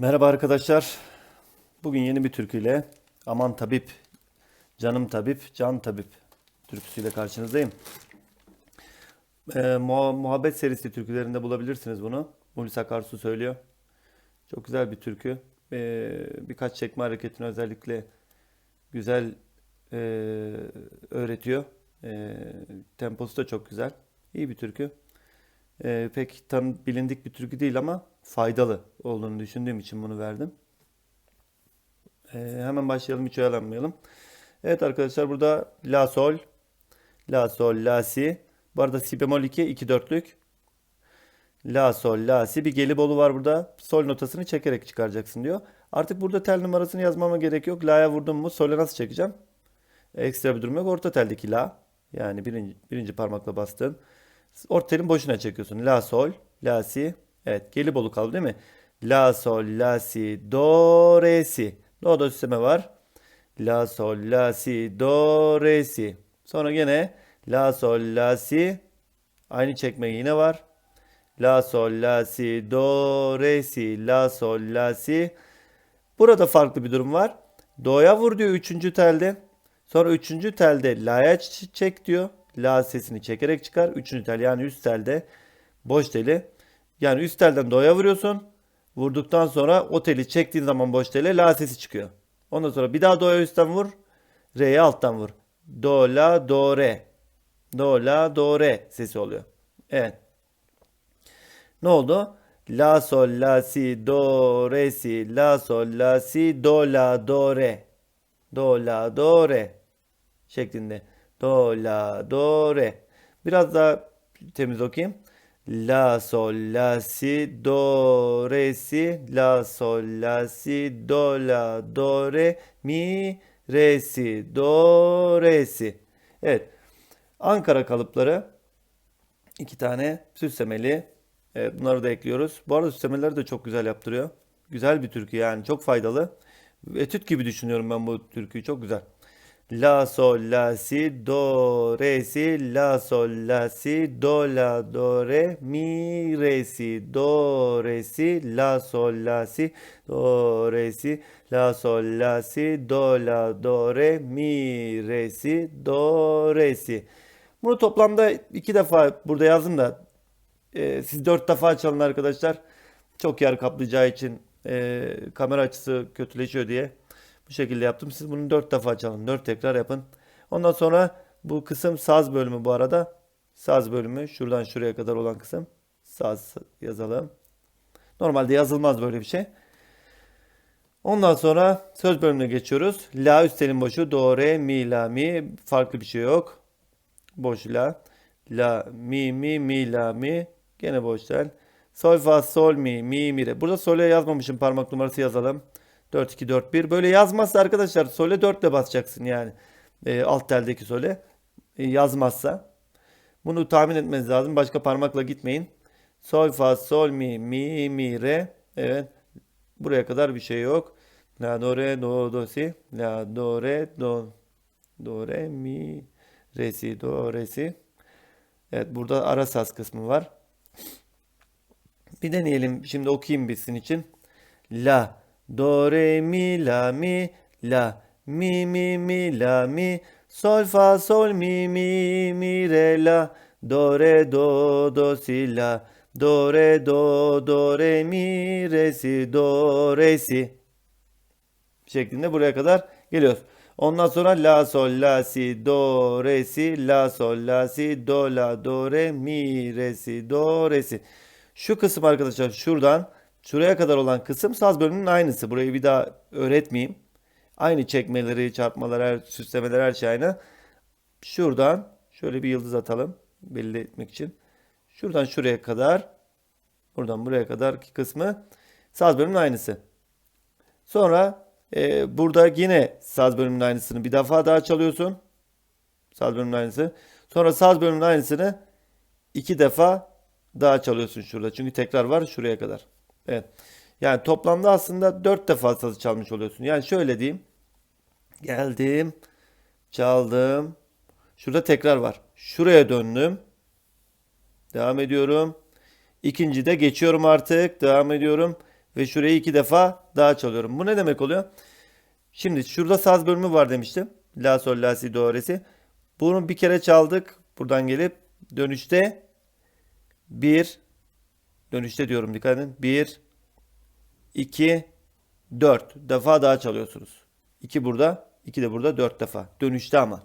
Merhaba arkadaşlar. Bugün yeni bir türküyle Aman Tabip, Canım Tabip, Can Tabip türküsüyle karşınızdayım. Ee, Muha- Muhabbet serisi türkülerinde bulabilirsiniz bunu. Hulusi Akarsu söylüyor. Çok güzel bir türkü. Ee, birkaç çekme hareketini özellikle güzel e, öğretiyor. Ee, temposu da çok güzel. İyi bir türkü. Ee, pek tam bilindik bir türkü değil ama faydalı olduğunu düşündüğüm için bunu verdim. Ee, hemen başlayalım hiç oyalanmayalım. Evet arkadaşlar burada La Sol, La Sol, La Si. Bu arada Si bemol 2, 2 dörtlük. La Sol, La Si. Bir gelibolu var burada. Sol notasını çekerek çıkaracaksın diyor. Artık burada tel numarasını yazmama gerek yok. La'ya vurdum mu Sol'e nasıl çekeceğim? Ekstra bir durum yok. Orta teldeki La. Yani birinci, birinci parmakla bastın. Orta telin boşuna çekiyorsun. La sol, la si. Evet, gelibolu kaldı değil mi? La sol, la si, do, re, si. Do da süsleme var. La sol, la si, do, re, si. Sonra gene la sol, la si. Aynı çekme yine var. La sol, la si, do, re, si. La sol, la si. Burada farklı bir durum var. Do'ya vur diyor üçüncü telde. Sonra üçüncü telde la'ya çek diyor. La sesini çekerek çıkar. Üçüncü tel yani üst telde boş teli. Yani üst telden do'ya vuruyorsun. Vurduktan sonra o teli çektiğin zaman boş tele la sesi çıkıyor. Ondan sonra bir daha do'ya üstten vur. Re'ye alttan vur. Do, la, do, re. Do, la, do, re sesi oluyor. Evet. Ne oldu? La sol la si do re si la sol la si do la do re do la do re şeklinde do la do re biraz daha temiz okuyayım la sol la si do re si la sol la si do la do re mi re si do re si evet Ankara kalıpları İki tane süslemeli. Evet, bunları da ekliyoruz. Bu arada süslemeleri de çok güzel yaptırıyor. Güzel bir türkü yani çok faydalı. Etüt gibi düşünüyorum ben bu türküyü çok güzel. La sol la si do re si la sol la si do la do re mi re si do re si la sol la si do re si la sol la si do la do re mi re si do re si. Bunu toplamda iki defa burada yazdım da e, siz dört defa çalın arkadaşlar. Çok yer kaplayacağı için e, kamera açısı kötüleşiyor diye bu şekilde yaptım. Siz bunu dört defa çalın. Dört tekrar yapın. Ondan sonra bu kısım saz bölümü bu arada. Saz bölümü şuradan şuraya kadar olan kısım. Saz yazalım. Normalde yazılmaz böyle bir şey. Ondan sonra söz bölümüne geçiyoruz. La üstelin boşu do re mi la mi farklı bir şey yok. Boş la. La mi mi mi la mi. Gene boş tel. Sol fa sol mi mi mi re. Burada sol'e yazmamışım parmak numarası yazalım. 4 2 4 1. Böyle yazmazsa arkadaşlar sol'e 4 ile basacaksın yani. E, alt teldeki sol'e. E, yazmazsa. Bunu tahmin etmeniz lazım. Başka parmakla gitmeyin. Sol fa sol mi mi mi re. Evet. Buraya kadar bir şey yok. La do re do do si. La do re do do re mi re si do re si. Evet burada ara saz kısmı var. Bir deneyelim. Şimdi okuyayım bitsin için. La, do, re, mi, la, mi, la, mi, mi, mi, la, mi, sol, fa, sol, mi, mi, mi, re, la, do, re, do, do, si, la, do, re, do, do, re, mi, re, si, do, re, si şeklinde buraya kadar geliyoruz. Ondan sonra la sol la si do re si la sol la si do la do re mi re si do re si. Şu kısım arkadaşlar şuradan şuraya kadar olan kısım saz bölümünün aynısı. Burayı bir daha öğretmeyeyim. Aynı çekmeleri, çarpmalar, her, süslemeler her şey aynı. Şuradan şöyle bir yıldız atalım belli etmek için. Şuradan şuraya kadar buradan buraya kadar ki kısmı saz bölümünün aynısı. Sonra e, burada yine saz bölümünün aynısını bir defa daha çalıyorsun. Saz bölümünün aynısı. Sonra saz bölümünün aynısını iki defa daha çalıyorsun şurada. Çünkü tekrar var şuraya kadar. Evet. Yani toplamda aslında dört defa sazı çalmış oluyorsun. Yani şöyle diyeyim. Geldim. Çaldım. Şurada tekrar var. Şuraya döndüm. Devam ediyorum. İkinci de geçiyorum artık. Devam ediyorum. ve şurayı iki defa daha çalıyorum. Bu ne demek oluyor? Şimdi şurada saz bölümü var demiştim. La sol la si do re. Bunu bir kere çaldık. Buradan gelip dönüşte bir dönüşte diyorum dikkat edin. Bir 2 4 defa daha çalıyorsunuz. 2 burada, 2 de burada 4 defa. Dönüşte ama.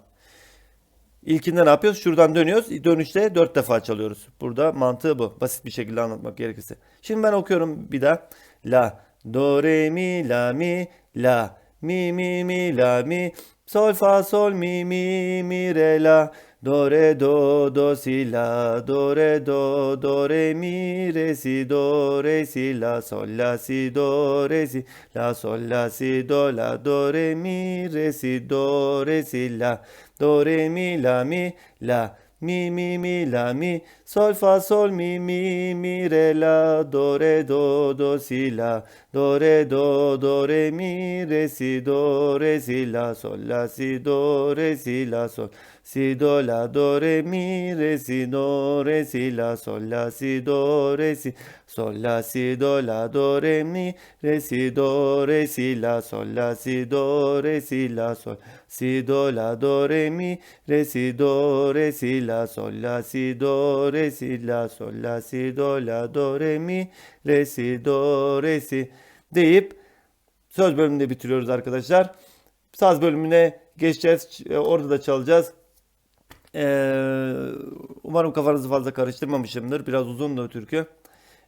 İlkinde ne yapıyoruz? Şuradan dönüyoruz. Dönüşte 4 defa çalıyoruz. Burada mantığı bu. Basit bir şekilde anlatmak gerekirse. Şimdi ben okuyorum bir daha. La, do, re, mi, la, mi, la, mi, mi, mi, la, mi, sol, fa, sol, mi, mi, mi, re, la, do, re, do, do, si, la, do, re, do, do, re, mi, re, si, do, re, si, la, sol, la, si, do, re, si, la, sol, la, si, do, la, do, re, mi, re, si, do, re, si, la, do, re, mi, la, mi, la, mi, mi, mi, la, mi, sol, fa, sol, mi, mi, mi, re, la, do, re, do, do, si, la, do, re, do, do, re, mi, re, si, do, re, si, la, sol, la, si, do, re, si, la, sol, si, do, la, do, re, mi, re, si, do, re, si, la, sol, la, si, do, re, si, sol, la, si, do, la, do, re, mi, re, si, do, re, si, la, sol, la, si, do, re, si, la, sol, si, do, la, do, re, mi, re, si, do, re, si, la, sol, la, si, do, re, si, la, sol, la, si, do, la, do, re, mi, re, si, do, re, si deyip söz bölümünde bitiriyoruz arkadaşlar. Saz bölümüne geçeceğiz. E, Orada da çalacağız. Ee, umarım kafanızı fazla karıştırmamışımdır. Biraz uzun da türkü.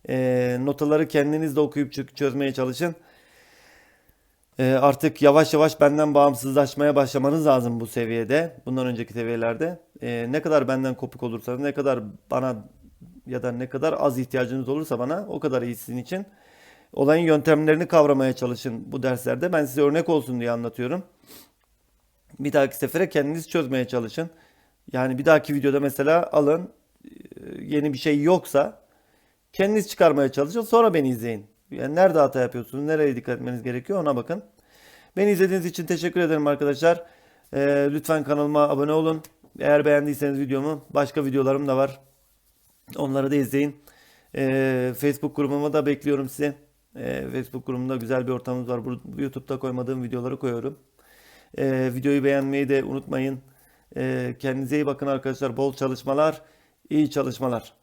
Ee, notaları kendiniz de okuyup çö- çözmeye çalışın. Ee, artık yavaş yavaş benden bağımsızlaşmaya başlamanız lazım bu seviyede. Bundan önceki seviyelerde. Ee, ne kadar benden kopuk olursanız, ne kadar bana ya da ne kadar az ihtiyacınız olursa bana o kadar iyi sizin için. Olayın yöntemlerini kavramaya çalışın bu derslerde. Ben size örnek olsun diye anlatıyorum. Bir dahaki sefere kendiniz çözmeye çalışın. Yani bir dahaki videoda mesela alın e, yeni bir şey yoksa kendiniz çıkarmaya çalışın sonra beni izleyin. Yani nerede hata yapıyorsunuz, nereye dikkat etmeniz gerekiyor ona bakın. Beni izlediğiniz için teşekkür ederim arkadaşlar. Ee, lütfen kanalıma abone olun. Eğer beğendiyseniz videomu başka videolarım da var. Onları da izleyin. Ee, Facebook grubuma da bekliyorum sizi. Facebook grubumda güzel bir ortamımız var. YouTube'da koymadığım videoları koyuyorum. Videoyu beğenmeyi de unutmayın. Ee, kendinize iyi bakın arkadaşlar. Bol çalışmalar, iyi çalışmalar.